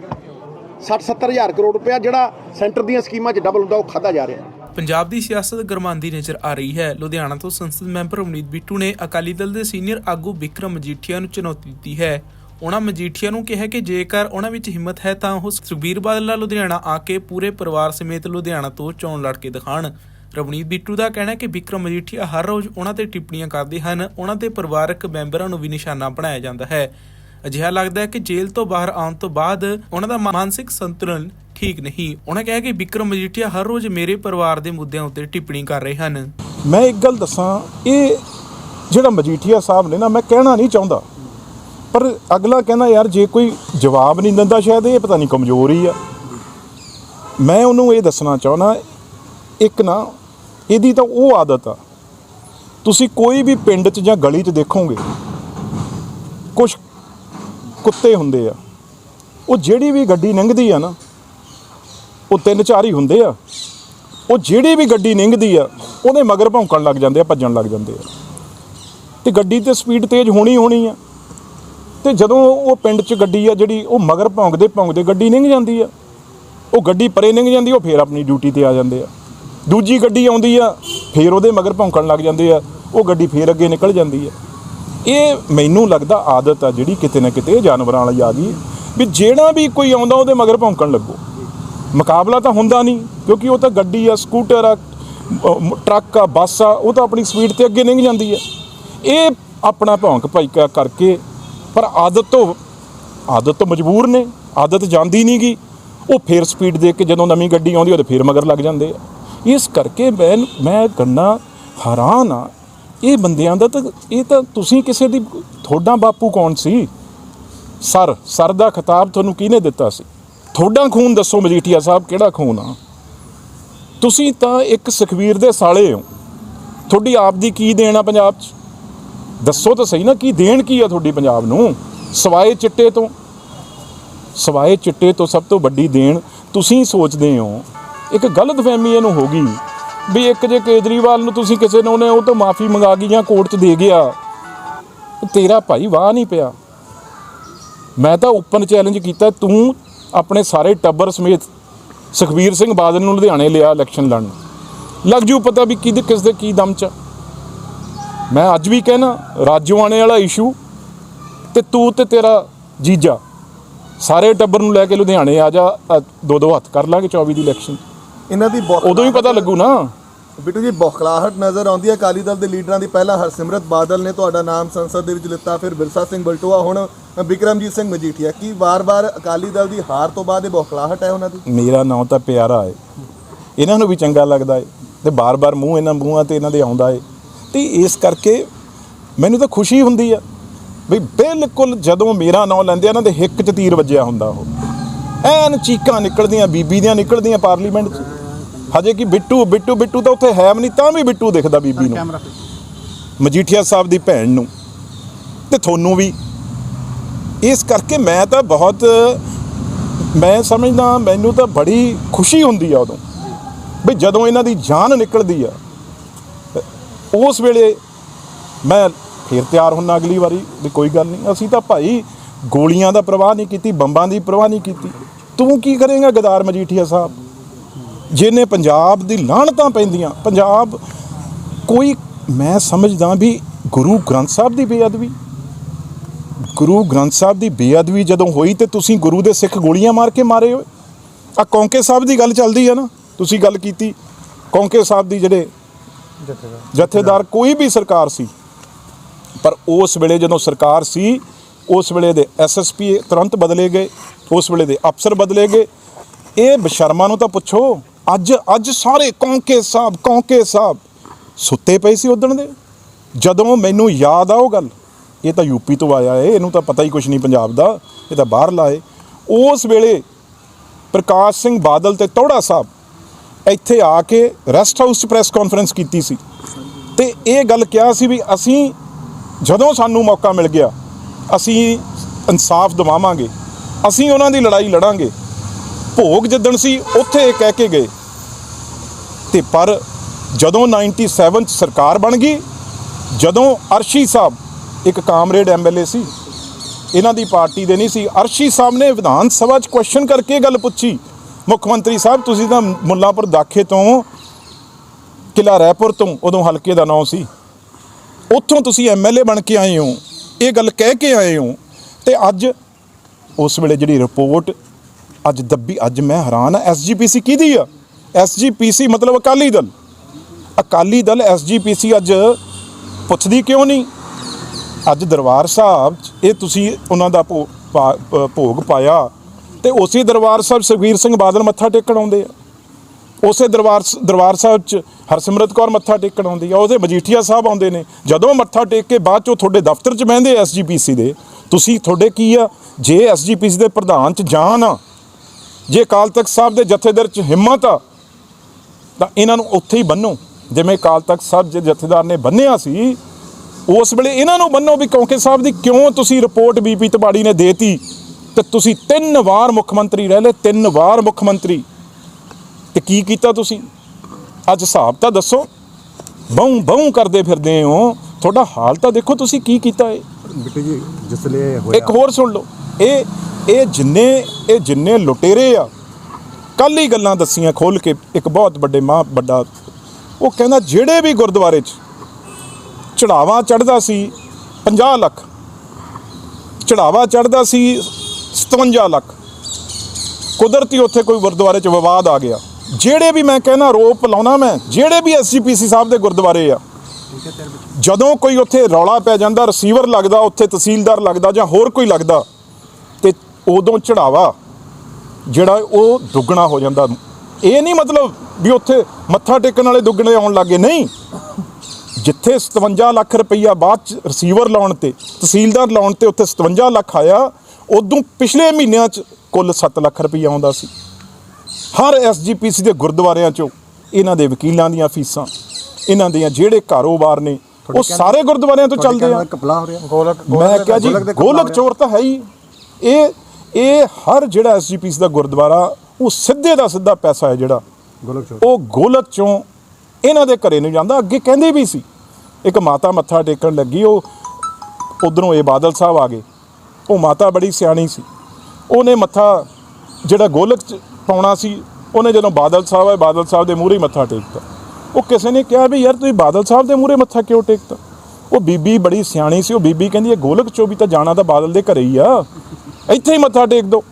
60 70 ਕਰੋੜ ਰੁਪਇਆ ਜਿਹੜਾ ਸੈਂਟਰ ਦੀਆਂ ਸਕੀਮਾਂ 'ਚ ਡਬਲ ਹੁੰਦਾ, ਉਹ ਖਾਦਾ ਜਾ ਰਿਹਾ। ਪੰਜਾਬ ਦੀ ਸਿਆਸਤ ਗਰਮਾਂਦੀ ਨਜ਼ਰ ਆ ਰਹੀ ਹੈ। ਲੁਧਿਆਣਾ ਤੋਂ ਸੰਸਦ ਮੈਂਬਰ ਅਮਨੀਤ ਬਿੱਟੂ ਨੇ ਅਕਾਲੀ ਦਲ ਦੇ ਸੀਨੀਅਰ ਆਗੂ ਵਿਕਰਮ ਮਜੀਠੀਆ ਨੂੰ ਚੁਣੌਤੀ ਦਿੱਤੀ ਹੈ। ਉਹਨਾਂ ਮਜੀਠੀਆ ਨੂੰ ਕਿਹਾ ਕਿ ਜੇਕਰ ਉਹਨਾਂ ਵਿੱਚ ਹਿੰਮਤ ਹੈ ਤਾਂ ਉਹ ਸੁਖਬੀਰ ਬਾਦਲ ਲੁਧਿਆਣਾ ਆ ਕੇ ਪੂਰੇ ਪਰਿਵਾਰ ਸਮੇਤ ਲੁਧਿਆਣਾ ਤੋਂ ਚੋਣ ਲੜ ਕੇ ਦਿਖਾਣ। ਰਵਨੀਤ ਬਿੱਟੂ ਦਾ ਕਹਿਣਾ ਹੈ ਕਿ ਵਿਕਰਮ ਮਜੀਠੀਆ ਹਰ ਰੋਜ਼ ਉਹਨਾਂ ਤੇ ਟਿੱਪਣੀਆਂ ਕਰਦੇ ਹਨ, ਉਹਨਾਂ ਦੇ ਪਰਿਵਾਰਕ ਮੈਂਬਰਾਂ ਨੂੰ ਵੀ ਨਿਸ਼ਾਨਾ ਬਣਾਇਆ ਜਾਂਦਾ ਹੈ। ਅਜਿਹਾ ਲੱਗਦਾ ਹੈ ਕਿ ਜੇਲ੍ਹ ਤੋਂ ਬਾਹਰ ਆਉਣ ਤੋਂ ਬਾਅਦ ਉਹਨਾਂ ਦਾ ਮਾਨਸਿਕ ਸੰਤੁਲਨ ਠੀਕ ਨਹੀਂ। ਉਹਨਾਂ ਕਿਹਾ ਕਿ ਵਿਕਰਮ ਮਜੀਠੀਆ ਹਰ ਰੋਜ਼ ਮੇਰੇ ਪਰਿਵਾਰ ਦੇ ਮੁੱਦਿਆਂ ਉੱਤੇ ਟਿੱਪਣੀ ਕਰ ਰਹੇ ਹਨ। ਮੈਂ ਇੱਕ ਗੱਲ ਦੱਸਾਂ, ਇਹ ਜਿਹੜਾ ਮਜੀਠੀਆ ਸਾਹਿਬ ਨੇ ਨਾ, ਮੈਂ ਕਹਿਣਾ ਨਹੀਂ ਚਾਹੁੰਦਾ। ਪਰ ਅਗਲਾ ਕਹਿੰਦਾ, ਯਾਰ, ਜੇ ਕੋਈ ਜਵਾਬ ਨਹੀਂ ਦਿੰਦਾ ਸ਼ਾਇਦ, ਇਹ ਪਤਾ ਨਹੀਂ ਕਮਜ਼ੋਰੀ ਆ। ਮੈਂ ਉਹਨੂੰ ਇਹ ਦੱਸਣਾ ਚਾਹੁੰਦਾ, ਇੱਕ ਨਾ ਇਹਦੀ ਤਾਂ ਉਹ ਆਦਤ ਆ। ਤੁਸੀਂ ਕੋਈ ਵੀ ਪਿੰਡ 'ਚ ਜਾਂ ਗਲੀ 'ਚ ਦੇਖੋਗੇ ਕੁਝ ਕੁੱਤੇ ਹੁੰਦੇ ਆ। ਉਹ ਜਿਹੜੀ ਵੀ ਗੱਡੀ ਲੰਘਦੀ ਆ ਨਾ, ਉਹ ਤਿੰਨ ਚਾਰ ਹੀ ਹੁੰਦੇ ਆ। ਉਹ ਜਿਹੜੀ ਵੀ ਗੱਡੀ ਲੰਘਦੀ ਆ, ਉਹਦੇ ਮਗਰ ਭੌਂਕਣ ਲੱਗ ਜਾਂਦੇ ਆ, ਭੱਜਣ ਲੱਗ ਜਾਂਦੇ ਆ। ਤੇ ਗੱਡੀ ਤੇ ਸਪੀਡ ਤੇਜ਼ ਹੋਣੀ ਹੋਣੀ ਆ। ਤੇ ਜਦੋਂ ਉਹ ਪਿੰਡ 'ਚ ਗੱਡੀ ਆ ਜਿਹੜੀ, ਉਹ ਮਗਰ ਭੌਂਕਦੇ ਭੌਂਕਦੇ ਗੱਡੀ ਲੰਘ ਜਾਂਦੀ ਆ। ਉਹ ਗੱਡੀ ਪਰੇ ਲੰਘ ਜਾਂਦੀ, ਉਹ ਫੇਰ ਆਪਣੀ ਡਿਊਟੀ ਤੇ ਆ ਜਾਂਦੇ ਆ। ਦੂਜੀ ਗੱਡੀ ਆਉਂਦੀ ਆ, ਫੇਰ ਉਹਦੇ ਮਗਰ ਭੌਂਕਣ ਲੱਗ ਜਾਂਦੇ ਆ, ਉਹ ਗੱਡੀ ਫੇਰ ਅੱਗੇ ਨਿਕਲ ਜਾਂਦੀ ਆ। ਇਹ ਮੈਨੂੰ ਲੱਗਦਾ ਆਦਤ ਆ ਜਿਹੜੀ ਕਿਤੇ ਨਾ ਕਿਤੇ ਜਾਨਵਰਾਂ ਵਾਲੀ ਆ ਗਈ ਵੀ ਜਿਹੜਾ ਵੀ ਕੋਈ ਆਉਂਦਾ ਉਹਦੇ ਮਗਰ ਭੌਂਕਣ ਲੱਗੋ। ਮੁਕਾਬਲਾ ਤਾਂ ਹੁੰਦਾ ਨਹੀਂ, ਕਿਉਂਕਿ ਉਹ ਤਾਂ ਗੱਡੀ ਆ, ਸਕੂਟਰ ਆ ਟਰੱਕ ਆ, ਬੱਸ ਆ, ਉਹ ਤਾਂ ਆਪਣੀ ਸਪੀਡ ਤੇ ਅੱਗੇ ਲੰਘ ਜਾਂਦੀ ਆ। ਇਹ ਆਪਣਾ ਭੌਂਕ ਭਾਈਕਾ ਕਰਕੇ, ਪਰ ਆਦਤ ਤੋਂ ਆਦਤ ਤੋਂ ਮਜਬੂਰ ਨੇ, ਆਦਤ ਜਾਂਦੀ ਨਹੀਂ ਗੀ ਉਹ ਫੇਰ ਸਪੀਡ ਦੇ ਕੇ ਜਦੋਂ ਨਵੀਂ ਗੱਡੀ ਆਉਂਦੀ ਉਹਦੇ ਫੇਰ ਮਗਰ ਲੱਗ ਜਾਂਦੇ ਆ। ਇਸ ਕਰਕੇ ਮੈਂ ਮੈਂ ਗੰਨਾ ਹੈਰਾਨ ਆ। ਇਹ ਬੰਦਿਆਂ ਦਾ ਤਾਂ ਇਹ ਤਾਂ ਤੁਸੀਂ ਕਿਸੇ ਦੀ ਤੁਹਾਡਾ ਬਾਪੂ ਕੌਣ ਸੀ? ਸਰ ਸਰ ਦਾ ਖਿਤਾਬ ਤੁਹਾਨੂੰ ਕਿਹਨੇ ਦਿੱਤਾ ਸੀ? ਤੁਹਾਡਾ ਖੂਨ ਦੱਸੋ ਮਜੀਠੀਆ ਸਾਹਿਬ, ਕਿਹੜਾ ਖੂਨ ਆ? ਤੁਸੀਂ ਤਾਂ ਇੱਕ ਸੁਖਵੀਰ ਦੇ ਸਾਲੇ ਹੋ। ਤੁਹਾਡੀ ਆਪ ਦੀ ਕੀ ਦੇਣ ਆ ਪੰਜਾਬ 'ਚ? ਦੱਸੋ ਤਾਂ ਸਹੀ ਨਾ, ਕੀ ਦੇਣ ਕੀ ਆ ਤੁਹਾਡੀ ਪੰਜਾਬ ਨੂੰ? ਸਵਾਏ ਚਿੱਟੇ ਤੋਂ ਸਵਾਏ ਚਿੱਟੇ ਤੋਂ ਸਭ ਤੋਂ ਵੱਡੀ ਦੇਣ ਤੁਸੀਂ ਸੋਚਦੇ ਹੋ। ਇੱਕ ਗਲਤ ਫਹਿਮੀ ਇਹਨੂੰ ਹੋ ਗਈ ਵੀ ਇੱਕ ਜੇ ਕੇਜਰੀਵਾਲ ਨੂੰ ਤੁਸੀਂ ਕਿਸੇ ਨੂੰ ਉਹਨੇ ਉਹ ਤੋਂ ਮਾਫੀ ਮੰਗਾ ਗਈ ਜਾਂ ਕੋਰਟ 'ਚ ਦੇ ਗਿਆ, ਤੇਰਾ ਭਾਈ ਵਾਹ ਨਹੀਂ ਪਿਆ। ਮੈਂ ਤਾਂ ਓਪਨ ਚੈਲੰਜ ਕੀਤਾ, ਤੂੰ ਆਪਣੇ ਸਾਰੇ ਟੱਬਰ ਸਮੇਤ ਸੁਖਬੀਰ ਸਿੰਘ ਬਾਦਲ ਨੂੰ ਲੁਧਿਆਣੇ ਲਿਆ ਇਲੈਕਸ਼ਨ ਲੜਨ। ਲੱਗ ਜੂ ਪਤਾ ਵੀ ਕਿਹਦੇ ਕਿਸ ਦੇ ਕੀ ਦਮ ਚ ਆ। ਮੈਂ ਅੱਜ ਵੀ ਕਹਿਣਾ ਰਾਜੋਆਣੇ ਵਾਲਾ ਇਸ਼ੂ ਤੇ ਤੂੰ ਤੇ ਤੇਰਾ ਜੀਜਾ, ਸਾਰੇ ਟੱਬਰ ਨੂੰ ਲੈ ਕੇ ਲੁਧਿਆਣੇ ਆ ਜਾ ਦੋ ਦੋ ਹੱਥ ਕਰ ਲਾਂਗੇ 24 ਦੀ ਇਲੈਕਸ਼ਨ ਇਹਨਾਂ ਦੀ ਬੌਖਲਾਹਟ- ਉਦੋਂ ਹੀ ਪਤਾ ਲੱਗੂ ਨਾ। ਬਿੱਟੂ ਜੀ ਬੌਖਲਾਹਟ ਨਜ਼ਰ ਆਉਂਦੀ ਹੈ। ਅਕਾਲੀ ਦਲ ਦੇ ਲੀਡਰਾਂ ਦੀ ਪਹਿਲਾਂ ਹਰਸਿਮਰਤ ਬਾਦਲ ਨੇ ਤੁਹਾਡਾ ਨਾਮ ਸੰਸਦ ਦੇ ਵਿੱਚ ਲਿੱਤਾ ਫਿਰ ਬਿਰਸਾ ਸਿੰਘ ਬਲਟੋਆ ਹੁਣ ਬਿਕਰਮਜੀਤ ਸਿੰਘ ਮਜੀਠੀਆ। ਕੀ ਵਾਰ-ਵਾਰ ਅਕਾਲੀ ਦਲ ਦੀ ਹਾਰ ਤੋਂ ਬਾਅਦ ਇਹ ਬੌਖਲਾਹਟ ਹੈ ਉਹਨਾਂ ਦੀ? ਮੇਰਾ ਨਾਂ ਤਾਂ ਪਿਆਰਾ ਹੈ। ਇਹਨਾਂ ਨੂੰ ਵੀ ਚੰਗਾ ਲੱਗਦਾ ਹੈ ਤੇ ਬਾਰ-ਬਾਰ ਮੂੰਹ ਇਹਨਾਂ ਮੂੰਹਾਂ ਤੇ ਇਹਨਾਂ ਦੇ ਆਉਂਦਾ ਹੈ। ਤੇ ਇਸ ਕਰਕੇ ਮੈਨੂੰ ਤਾਂ ਖੁਸ਼ੀ ਹੁੰਦੀ ਆ ਵੀ ਬਿਲਕੁਲ ਜਦੋਂ ਮੇਰਾ ਨਾਂ ਲੈਂਦੇ ਆ ਇਹਨਾਂ ਦੇ ਹਿੱਕ 'ਚ ਤੀਰ ਵੱਜਿਆ ਹੁੰਦਾ ਉਹ। ਐਨ ਚੀਕਾਂ ਨਿਕਲਦੀਆਂ ਬੀਬੀ ਦੀਆਂ ਨਿਕਲਦੀਆਂ ਪਾਰਲੀਮੈਂਟ 'ਚ। ਹਜੇ ਕਿ ਬਿੱਟੂ ਬਿੱਟੂ ਬਿੱਟੂ ਤਾਂ ਉੱਥੇ ਹੈ ਵੀ ਨਹੀਂ ਤਾਂ ਵੀ ਬਿੱਟੂ ਦਿਖਦਾ ਬੀਬੀ ਨੂੰ। ਮਜੀਠੀਆ ਸਾਹਿਬ ਦੀ ਭੈਣ ਨੂੰ। ਤੇ ਤੁਹਾਨੂੰ ਵੀ। ਇਸ ਕਰਕੇ ਮੈਂ ਤਾਂ ਬਹੁਤ ਮੈਂ ਸਮਝਦਾ ਮੈਨੂੰ ਤਾਂ ਬੜੀ ਖੁਸ਼ੀ ਹੁੰਦੀ ਆ ਉਦੋਂ। ਵੀ ਜਦੋਂ ਇਹਨਾਂ ਦੀ ਜਾਨ ਨਿਕਲਦੀ ਆ ਉਸ ਵੇਲੇ ਮੈਂ ਫੇਰ ਤਿਆਰ ਹੁੰਨਾ ਅਗਲੀ ਵਾਰੀ ਵੀ ਕੋਈ ਗੱਲ ਨਹੀਂ ਅਸੀਂ ਤਾਂ ਭਾਈ ਗੋਲੀਆਂ ਦਾ ਪ੍ਰਵਾਹ ਨਹੀਂ ਕੀਤੀ, ਬੰਬਾਂ ਦੀ ਪ੍ਰਵਾਹ ਨਹੀਂ ਕੀਤੀ। ਤੂੰ ਕੀ ਕਰੇਗਾ ਗਦਾਰ ਮਜੀਠੀਆ ਸਾਹਿਬ? ਜਿਹਨੇ ਪੰਜਾਬ ਦੀ ਲਾਹਣਤਾਂ ਪੈਂਦੀਆਂ, ਪੰਜਾਬ ਕੋਈ, ਮੈਂ ਸਮਝਦਾ ਵੀ ਗੁਰੂ ਗ੍ਰੰਥ ਸਾਹਿਬ ਦੀ ਬੇਅਦਬੀ। ਗੁਰੂ ਗ੍ਰੰਥ ਸਾਹਿਬ ਦੀ ਬੇਅਦਬੀ ਜਦੋਂ ਹੋਈ ਤੇ ਤੁਸੀਂ ਗੁਰੂ ਦੇ ਸਿੱਖ ਗੋਲੀਆਂ ਮਾਰ ਕੇ ਮਾਰੇ ਹੋ ਆ ਕੌਂਕੇ ਸਾਹਿਬ ਦੀ ਗੱਲ ਚੱਲਦੀ ਹੈ ਨਾ, ਤੁਸੀਂ ਗੱਲ ਕੀਤੀ। ਕੌਂਕੇ ਸਾਹਿਬ ਦੀ ਜਿਹੜੇ ਜਥੇਦਾਰ, ਕੋਈ ਵੀ ਸਰਕਾਰ ਸੀ, ਪਰ ਉਸ ਵੇਲੇ ਜਦੋਂ ਸਰਕਾਰ ਸੀ, ਉਸ ਵੇਲੇ ਦੇ ਐਸਐਸਪੀ ਤੁਰੰਤ ਬਦਲੇ ਗਏ, ਉਸ ਵੇਲੇ ਦੇ ਅਫਸਰ ਬਦਲੇ ਗਏ। ਇਹ ਬਸ਼ਰਮਾ ਨੂੰ ਤਾਂ ਪੁੱਛੋ, ਅੱਜ ਅੱਜ ਸਾਰੇ ਕੌਂਕੇ ਸਾਹਿਬ ਕੌਂਕੇ ਸਾਹਿਬ ਸੁੱਤੇ ਪਏ ਸੀ ਉਦਣ ਦੇ। ਜਦੋਂ ਮੈਨੂੰ ਯਾਦ ਆ ਉਹ ਗੱਲ, ਇਹ ਤਾਂ ਯੂਪੀ ਤੋਂ ਆਇਆ ਏ, ਇਹਨੂੰ ਤਾਂ ਪਤਾ ਹੀ ਕੁਝ ਨਹੀਂ ਪੰਜਾਬ ਦਾ, ਇਹ ਤਾਂ ਬਾਹਰ ਲਾਏ। ਉਸ ਵੇਲੇ ਪ੍ਰਕਾਸ਼ ਸਿੰਘ ਬਾਦਲ ਤੇ ਤੋੜਾ ਸਾਹਿਬ ਇੱਥੇ ਆ ਕੇ ਰੈਸਟ ਹਾਊਸ 'ਚ ਪ੍ਰੈਸ ਕਾਨਫਰੰਸ ਕੀਤੀ ਸੀ। ਤੇ ਇਹ ਗੱਲ ਕਿਹਾ ਸੀ ਵੀ ਅਸੀਂ, ਜਦੋਂ ਸਾਨੂੰ ਮੌਕਾ ਮਿਲ ਗਿਆ, ਅਸੀਂ ਇਨਸਾਫ ਦਿਵਾਵਾਂਗੇ, ਅਸੀਂ ਉਹਨਾਂ ਦੀ ਲੜਾਈ ਲੜਾਂਗੇ। ਭੋਗ ਜਿੱਦਣ ਸੀ, ਉੱਥੇ ਇਹ ਕਹਿ ਕੇ ਗਏ। ਤੇ ਪਰ ਜਦੋਂ 97 ਚ ਸਰਕਾਰ ਬਣ ਗਈ, ਜਦੋਂ ਅਰਸ਼ੀ ਸਾਹਿਬ ਇੱਕ ਕਾਮਰੇਡ ਐਮਐਲਏ ਸੀ, ਇਹਨਾਂ ਦੀ ਪਾਰਟੀ ਦੇ ਨਹੀਂ ਸੀ, ਅਰਸ਼ੀ ਸਾਹਿਬ ਨੇ ਵਿਧਾਨ ਸਭਾ 'ਚ ਕੁਐਸਚਨ ਕਰਕੇ ਇਹ ਗੱਲ ਪੁੱਛੀ, ਮੁੱਖ ਮੰਤਰੀ ਸਾਹਿਬ, ਤੁਸੀਂ ਤਾਂ ਮੁੱਲਾਂਪੁਰ ਦਾਖੇ ਤੋਂ ਕਿਲਾ ਰਾਏਪੁਰ ਤੋਂ ਉਦੋਂ ਹਲਕੇ ਦਾ ਨਾਮ ਸੀ। ਉੱਥੋਂ ਤੁਸੀਂ ਐਮਐਲਏ ਬਣ ਕੇ ਆਏ ਹੋ, ਇਹ ਗੱਲ ਕਹਿ ਕੇ ਆਏ ਹੋ ਤੇ ਅੱਜ ਉਸ ਵੇਲੇ ਜਿਹੜੀ ਰਿਪੋਰਟ ਅੱਜ ਦੱਬੀ, ਅੱਜ ਮੈਂ ਹੈਰਾਨ ਆ ਐਸਜੀਪੀਸੀ ਕਿਹਦੀ ਆ? ਐਸਜੀਪੀਸੀ ਮਤਲਬ ਅਕਾਲੀ ਦਲ। ਅਕਾਲੀ ਦਲ ਐਸਜੀਪੀਸੀ ਅੱਜ ਪੁੱਛਦੀ ਕਿਉਂ ਨਹੀਂ? ਅੱਜ ਦਰਬਾਰ ਸਾਹਿਬ 'ਚ ਇਹ ਤੁਸੀਂ ਉਹਨਾਂ ਦਾ ਭੋ- ਪਾ- ਭੋਗ ਪਾਇਆ ਤੇ ਉਸੇ ਦਰਬਾਰ ਸਾਹਿਬ ਸੁਖਬੀਰ ਸਿੰਘ ਬਾਦਲ ਮੱਥਾ ਟੇਕਣ ਆਉਂਦੇ ਆ। ਉਸੇ ਦਰਬਾਰ ਦਰਬਾਰ ਸਾਹਿਬ 'ਚ ਹਰਸਿਮਰਤ ਕੌਰ ਮੱਥਾ ਟੇਕਣ ਆਉਂਦੀ ਆ। ਉਹਦੇ ਮਜੀਠੀਆ ਸਾਹਿਬ ਆਉਂਦੇ ਨੇ। ਜਦੋਂ ਮੱਥਾ ਟੇਕ ਕੇ ਬਾਅਦ 'ਚੋਂ ਤੁਹਾਡੇ ਦਫ਼ਤਰ 'ਚ ਬਹਿੰਦੇ ਐਸਜੀਪੀਸੀ ਦੇ ਤੁਸੀਂ ਤੁਹਾਡੇ ਕੀ ਆ? ਜੇ ਐਸਜੀਪੀਸੀ ਦੇ ਪ੍ਰਧਾਨ 'ਚ ਜਾਨ ਆ, ਜੇ ਅਕਾਲ ਤਖਤ ਸਾਹਿਬ ਦੇ ਜਥੇਦਾਰ 'ਚ ਹਿੰਮਤ ਆ, ਤਾਂ ਇਹਨਾਂ ਨੂੰ ਉੱਥੇ ਹੀ ਬੰਨੋ। ਜਿਵੇਂ ਅਕਾਲ ਤਖਤ ਸਾਹਿਬ ਦੇ ਜਥੇਦਾਰ ਨੇ ਬੰਨਿਆ ਸੀ, ਉਸ ਵੇਲੇ ਇਹਨਾਂ ਨੂੰ ਬੰਨੋ ਵੀ ਕਿਉਂਕਿ ਸਾਹਿਬ ਦੀ ਕਿਉਂ ਤੁਸੀਂ ਰਿਪੋਰਟ ਬੀਪੀ ਤਬਾੜੀ ਨੇ ਦੇਤੀ? ਤੇ ਤੁਸੀਂ ਤਿੰਨ ਵਾਰ ਮੁੱਖ ਮੰਤਰੀ ਰਹਿ ਲਏ, ਤਿੰਨ ਵਾਰ ਮੁੱਖ ਮੰਤਰੀ। ਤੇ ਕੀ ਕੀਤਾ ਤੁਸੀਂ? ਅੱਜ ਹਿਸਾਬ ਤਾਂ ਦੱਸੋ। ਬਹੁ ਬਹੁ ਕਰਦੇ ਫਿਰਦੇ ਹੋ। ਤੁਹਾਡਾ ਹਾਲ ਤਾਂ ਦੇਖੋ ਤੁਸੀਂ ਕੀ ਕੀਤਾ ਏ। ਬਿੱਟੂ ਜੀ ਜਿਸਲੇ ਇੱਕ ਹੋਰ ਸੁਣ ਲਓ। ਇਹ ਇਹ ਜਿੰਨੇ ਇਹ ਜਿੰਨੇ ਲੁਟੇਰੇ ਆ ਕੱਲ ਹੀ ਗੱਲਾਂ ਦੱਸੀਆਂ ਖੋਲ ਕੇ ਇੱਕ ਬਹੁਤ ਵੱਡੇ ਮਾਂ, ਵੱਡਾ, ਉਹ ਕਹਿੰਦਾ ਜਿਹੜੇ ਵੀ ਗੁਰਦੁਆਰੇ 'ਚ ਚੜਾਵਾ ਚੜਦਾ ਸੀ 50 ਲੱਖ, ਚੜਾਵਾ ਚੜਦਾ ਸੀ 57 ਲੱਖ, ਕੁਦਰਤੀ ਉੱਥੇ ਕੋਈ ਗੁਰਦੁਆਰੇ 'ਚ ਵਿਵਾਦ ਆ ਗਿਆ। ਜਿਹੜੇ ਵੀ ਮੈਂ ਕਹਿੰਦਾ ਰੋਪ ਲਾਉਣਾ ਮੈਂ, ਜਿਹੜੇ ਵੀ ਐਸਜੀਪੀਸੀ ਸਾਹਿਬ ਦੇ ਗੁਰਦੁਆਰੇ ਆ ਜਦੋਂ ਕੋਈ ਉੱਥੇ ਰੌਲਾ ਪੈ ਜਾਂਦਾ ਰਿਸੀਵਰ ਲੱਗਦਾ, ਉੱਥੇ ਤਹਿਸੀਲਦਾਰ ਲੱਗਦਾ ਜਾਂ ਹੋਰ ਕੋਈ ਲੱਗਦਾ, ਤੇ ਉਦੋਂ ਚੜਾਵਾ ਜਿਹੜਾ ਉਹ ਦੁੱਗਣਾ ਹੋ ਜਾਂਦਾ। ਇਹ ਨਹੀਂ ਮਤਲਬ ਵੀ ਉੱਥੇ ਮੱਥਾ ਟੇਕਣ ਵਾਲੇ ਦੁੱਗਣੇ ਆਉਣ ਲੱਗੇ ਨਹੀਂ। ਜਿੱਥੇ 57 ਲੱਖ ਰੁਪਈਆ ਬਾਅਦ ਚ ਰਿਸੀਵਰ ਲਾਉਣ ਤੇ, ਤਹਿਸੀਲਦਾਰ ਲਾਉਣ ਤੇ ਉੱਥੇ 57 ਲੱਖ ਆਇਆ, ਉਦੋਂ ਪਿਛਲੇ ਮਹੀਨਿਆਂ ਚ ਕੁੱਲ 7 ਲੱਖ ਰੁਪਈਆ ਆਉਂਦਾ ਸੀ। ਹਰ ਐਸਜੀਪੀਸੀ ਦੇ ਗੁਰਦੁਆਰਿਆਂ ਚੋਂ ਇਹਨਾਂ ਦੇ ਵਕੀਲਾਂ ਦੀਆਂ ਫੀਸਾਂ। ਇਹਨਾਂ ਦੀਆਂ ਜਿਹੜੇ ਕਾਰੋਬਾਰ ਨੇ ਉਹ ਸਾਰੇ ਗੁਰਦੁਆਰਿਆਂ ਤੋਂ ਚੱਲਦੇ ਆ। ਕਪਲਾ ਹੋ ਰਿਹਾ। ਗੋਲਕ ਮੈਂ ਕਿਹਾ ਜੀ ਗੋਲਕ ਚੋਰ ਤਾਂ ਹੈ ਹੀ। ਇਹ ਇਹ ਹਰ ਜਿਹੜਾ ਐਸਜੀਪੀਸੀ ਦਾ ਗੁਰਦੁਆਰਾ ਉਹ ਸਿੱਧੇ ਦਾ ਸਿੱਧਾ ਪੈਸਾ ਹੈ ਜਿਹੜਾ। ਗੋਲਕ ਚੋਰ ਉਹ ਗੋਲਕ ਚੋਂ ਇਹਨਾਂ ਦੇ ਘਰੇ ਨੂੰ ਜਾਂਦਾ ਅੱਗੇ ਕਹਿੰਦੇ ਵੀ ਸੀ। ਇੱਕ ਮਾਤਾ ਮੱਥਾ ਟੇਕਣ ਲੱਗੀ ਉਹ ਉਧਰੋਂ ਇਹ ਬਾਦਲ ਸਾਹਿਬ ਆ ਗਏ। ਉਹ ਮਾਤਾ ਬੜੀ ਸਿਆਣੀ ਸੀ। ਉਹਨੇ ਮੱਥਾ ਜਿਹੜਾ ਗੋਲਕ ਚ ਪਾਉਣਾ ਸੀ ਉਹਨੇ ਜਦੋਂ ਬਾਦਲ ਸਾਹਿਬ ਆਏ ਬਾਦਲ ਸਾਹਿਬ ਦੇ ਮੂਹਰੇ ਮੱਥਾ ਟੇਕਤਾ। ਉਹ ਕਿਸੇ ਨੇ ਕਿਹਾ ਵੀ ਯਾਰ ਤੁਸੀਂ ਬਾਦਲ ਸਾਹਿਬ ਦੇ ਮੂਹਰੇ ਮੱਥਾ ਕਿਉਂ ਟੇਕਤਾ? ਉਹ ਬੀਬੀ ਬੜੀ ਸਿਆਣੀ ਸੀ, ਉਹ ਬੀਬੀ ਕਹਿੰਦੀ ਇਹ ਗੋਲਕ ਚੋਂ ਵੀ ਤਾਂ ਜਾਣਾ ਤਾਂ ਬਾਦਲ ਦੇ ਘਰੇ ਹੀ ਆ। ਇੱਥੇ ਹੀ ਮੱਥਾ ਟੇਕ ਦੋ।